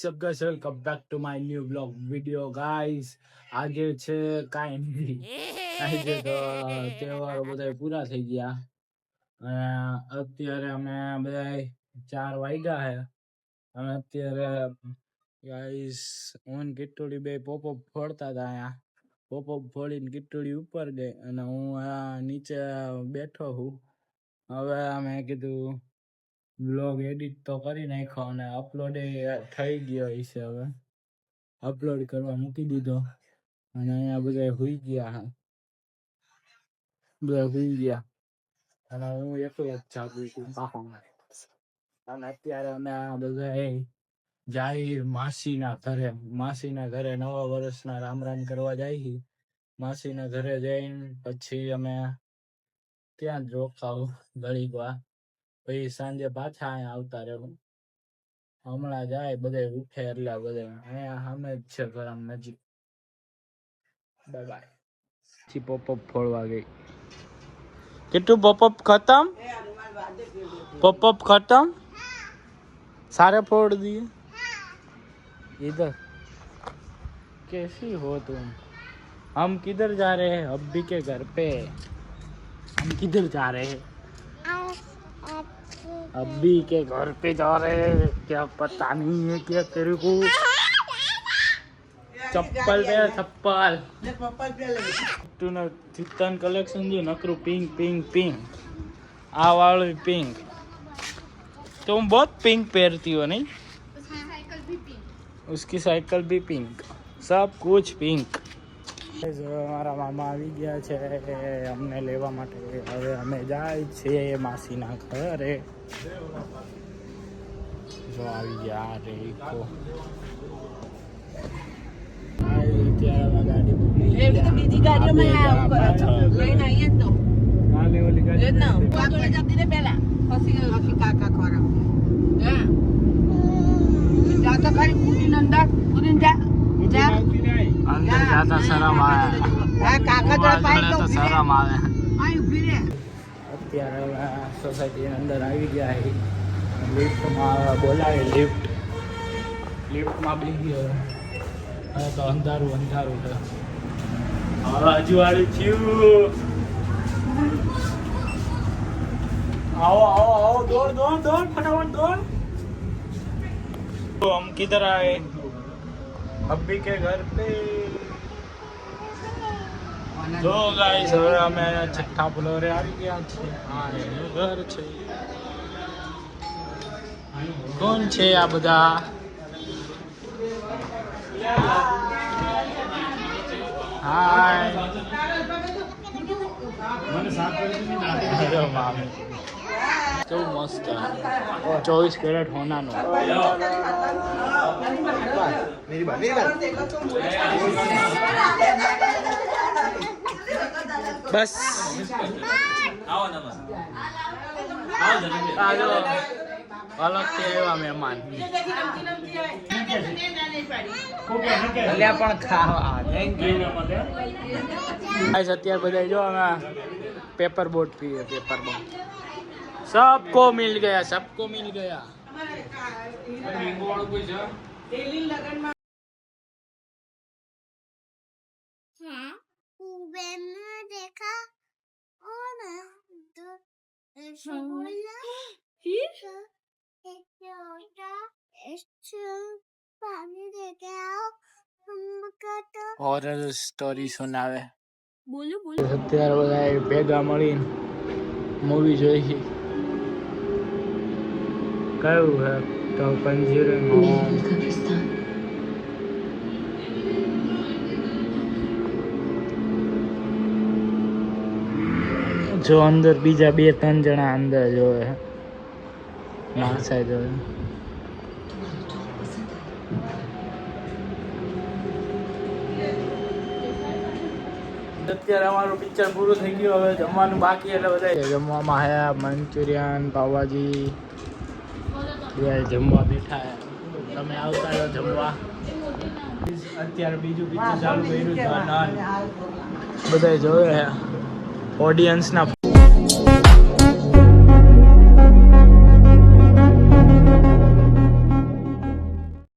Guys welcome back to my new blog video guys આજે છે કાંઈ નહીં. આજે તો તહેવારો બધા પૂરા થઈ ગયા. અને અત્યારે અમે બધા ચાર વાગ્યા છે અને અત્યારે ગાઈસ હું ને બે પોપઅપ ફોડતા હતા અહીંયા. પોપઅપ ફોડીને કિટ્ટુડી ઉપર ગઈ અને હું નીચે બેઠો છું. હવે અમે કીધું બ્લોગ એડિટ તો કરી નાખ્યો અને અપલોડ થઈ ગયો હશે હવે. અપલોડ કરવા મૂકી દીધો. અને અહીંયા બધા હુઈ ગયા બધા હુઈ ગયા. અને હું એકલો જ જાગું છું અને અત્યારે અમે આ બધા એ જાય માસીના ઘરે માસીના ઘરે નવા વર્ષના રામ રામ કરવા જાય માસીના ઘરે જઈને પછી અમે ત્યાં જ રોકાવું ગળી વાર પછી સાંજે પાછા અહીંયા આવતા રહેવું હમણાં જાય બધે ઉઠે એટલે બધે અહીંયા સામે જ છે ઘર આમ નજીક બાય બાય પછી પોપઅપ ફોડવા ગઈ કેટલું પોપઅપ ખતમ પોપઅપ खत्म सारे फोड़ दिए इधर कैसी हो तुम हम किधर जा रहे हैं अब्बी के घर पे हम किधर जा रहे हैं अब्बी के घर पे जा रहे हैं क्या पता नहीं है क्या तेरे को ચપ્પલ પહેર ચપ્પલ તું ચિત્તન કલેક્શન જો નકરું પિંક પિંક પિંક આ વાળું પિંક तुम बहुत पिंक पहनती हो नहीं उसकी साइकिल भी पिंक सब कुछ पिंक અમારા મામા આવી ગયા છે અમને લેવા માટે હવે અમે જાય છીએ માસીના ઘરે જો આવી ગયા બીજી ગાડીઓમાં ને. પછી પછી કાકા ખવડાવે. હા. તો ખરી પૂરીને અંદર. પૂરીને જા. જા. અંદર જાતા શરમ આવે હા, કાકા જોડે પાઈ જોડે તો તો ઊભી રહે. શરમ આવે અહીં ઊભી રહે. અત્યારે અમે સોસાયટીની અંદર આવી ગયા છે લિફ્ટમાં બોલાવી લિફ્ટ લિફ્ટમાં બેસી હવે હવે તો અંધારું અંધારું છે હવે અજવાળું થયું आओ आओ आओ दौड़ दौड़ दौड़ फटाफट दौड़ तो हम किधर आए अब्बी के घर पे જો ગાઈસ હવે અમે છઠ્ઠા ફ્લોરે આવી ગયા છીએ આ એનું ઘર છે કોણ છે આ બધા હાય અરે મામી કેવું મસ્ત ચોવીસ કેરેટ હોનાનું બસ આવો અલગથી આવ્યા મહેમાન અલ્યા પણ ખાવા થેન્ક અત્યારે બધા જો અમે પેપર બોટ પીએ પેપર બોટ સબકો મિલ ગયા સબકો મિલ ગયા फिर હોરર સ્ટોરી સુનાવે બોલો બોલો અત્યારે બધા ભેગા મળીને મૂવી જોઈ છે કયું હે તો પંજીરન જો અંદર બીજા બે ત્રણ જણા અંદર જોવે માણસે જોવે અત્યારે અમારું પિક્ચર પૂરું થઈ ગયું હવે જમવાનું બાકી એટલે બધા જમવામાં હે મંચુરિયન પાવભાજી. જમવા બેઠા તમે આવતા રહો જમવા. અત્યારે બીજું પિક્ચર ચાલુ કર્યું બધા જોવે ઓડિયન્સના